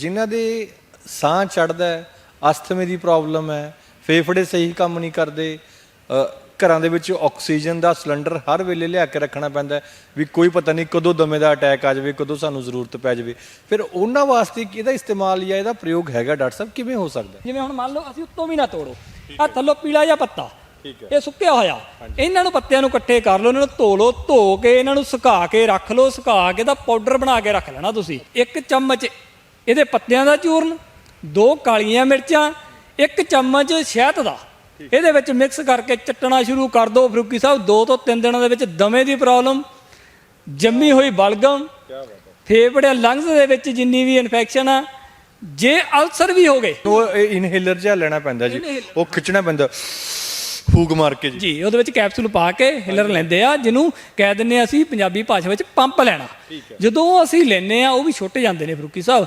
ਜਿਨ੍ਹਾਂ ਦੇ ਸਾਹ ਚੜਦਾ ਹੈ ਅਸਥਮੇ ਦੀ ਪ੍ਰੋਬਲਮ ਹੈ ਫੇਫੜੇ ਸਹੀ ਕੰਮ ਨਹੀਂ ਕਰਦੇ ਘਰਾਂ ਦੇ ਵਿੱਚ ਆਕਸੀਜਨ ਦਾ ਸਿਲੰਡਰ ਹਰ ਵੇਲੇ ਲਿਆ ਕੇ ਰੱਖਣਾ ਪੈਂਦਾ ਵੀ ਕੋਈ ਪਤਾ ਨਹੀਂ ਕਦੋਂ ਦਮੇ ਦਾ ਅਟੈਕ ਆ ਜਾਵੇ ਕਦੋਂ ਸਾਨੂੰ ਜ਼ਰੂਰਤ ਪੈ ਜਾਵੇ। ਫਿਰ ਉਹਨਾਂ ਵਾਸਤੇ ਇਹਦਾ ਇਸਤੇਮਾਲ ਜਾਂ ਇਹਦਾ ਪ੍ਰਯੋਗ ਹੈਗਾ ਡਾਕਟਰ ਸਾਹਿਬ? ਕਿਵੇਂ ਹੋ ਸਕਦਾ? ਜਿਵੇਂ ਹੁਣ ਮੰਨ ਲਓ ਅਸੀਂ ਉੱਤੋਂ ਵੀ ਨਾ ਤੋੜੋ। ਆ ਥੱਲੋਂ ਪੀਲਾ ਜਿਹਾ ਪੱਤਾ। ਠੀਕ ਹੈ। ਇਹ ਸੁੱਕਿਆ ਹੋਇਆ। ਇਹਨਾਂ ਨੂੰ ਪੱਤਿਆਂ ਨੂੰ ਇਕੱਠੇ ਕਰ ਲਓ ਇਹਨਾਂ ਨੂੰ ਧੋ ਲਓ ਧੋ ਕੇ ਇਹਨਾਂ ਨੂੰ ਸੁਕਾ ਕੇ ਰੱਖ ਲਓ ਸੁਕਾ ਕੇ ਤਾਂ ਪਾਊਡਰ ਬਣਾ ਕੇ ਰੱਖ ਲੈਣਾ ਤੁਸੀਂ। ਇੱਕ ਚਮਚ ਇਹਦੇ ਪੱਤਿਆਂ ਦਾ ਚੂਰਨ ਦੋ ਕਾਲੀਆਂ ਮਿਰਚਾਂ ਇੱਕ ਚਮਚ ਸ਼ਹਿਦ ਦਾ। ਇਹਦੇ ਵਿੱਚ ਮਿਕਸ ਕਰਕੇ ਚੱਟਣਾ ਸ਼ੁਰੂ ਕਰ ਦਿਓ ਫਰੂਕੀ ਸਾਹਿਬ। ਦੋ ਤੋਂ ਤਿੰਨ ਦਿਨਾਂ ਦੇ ਵਿੱਚ ਦਮੇ ਦੀ ਪ੍ਰੋਬਲਮ ਜੰਮੀ ਹੋਈ ਬਲਗਮ ਫੇਫੜੇ ਲੰਗਸ ਦੇ ਵਿੱਚ ਜਿੰਨੀ ਵੀ ਇਨਫੈਕਸ਼ਨ ਆ ਜੇ ਅਲਸਰ ਵੀ ਹੋ ਗਏ। ਉਹ ਇਨਹੇਲਰ ਜਿਹਾ ਲੈਣਾ ਪੈਂਦਾ ਜੀ। ਉਹ ਖਿੱਚਣਾ ਪੈਂਦਾ। ਫੂਕ ਮਾਰ ਕੇ ਜੀ। ਜੀ ਉਹਦੇ ਵਿੱਚ ਕੈਪਸੂਲ ਪਾ ਕੇ ਹਿਲਰ ਲੈਂਦੇ ਆ ਜਿਹਨੂੰ ਕਹਿ ਦਿੰਨੇ ਆ ਅਸੀਂ ਪੰਜਾਬੀ ਭਾਸ਼ਾ ਵਿੱਚ ਪੰਪ ਲੈਣਾ। ਜਦੋਂ ਅਸੀਂ ਲੈਨੇ ਆ ਉਹ ਵੀ ਛੁੱਟ ਜਾਂਦੇ ਨੇ ਫਰੂਕੀ ਸਾਹਿਬ।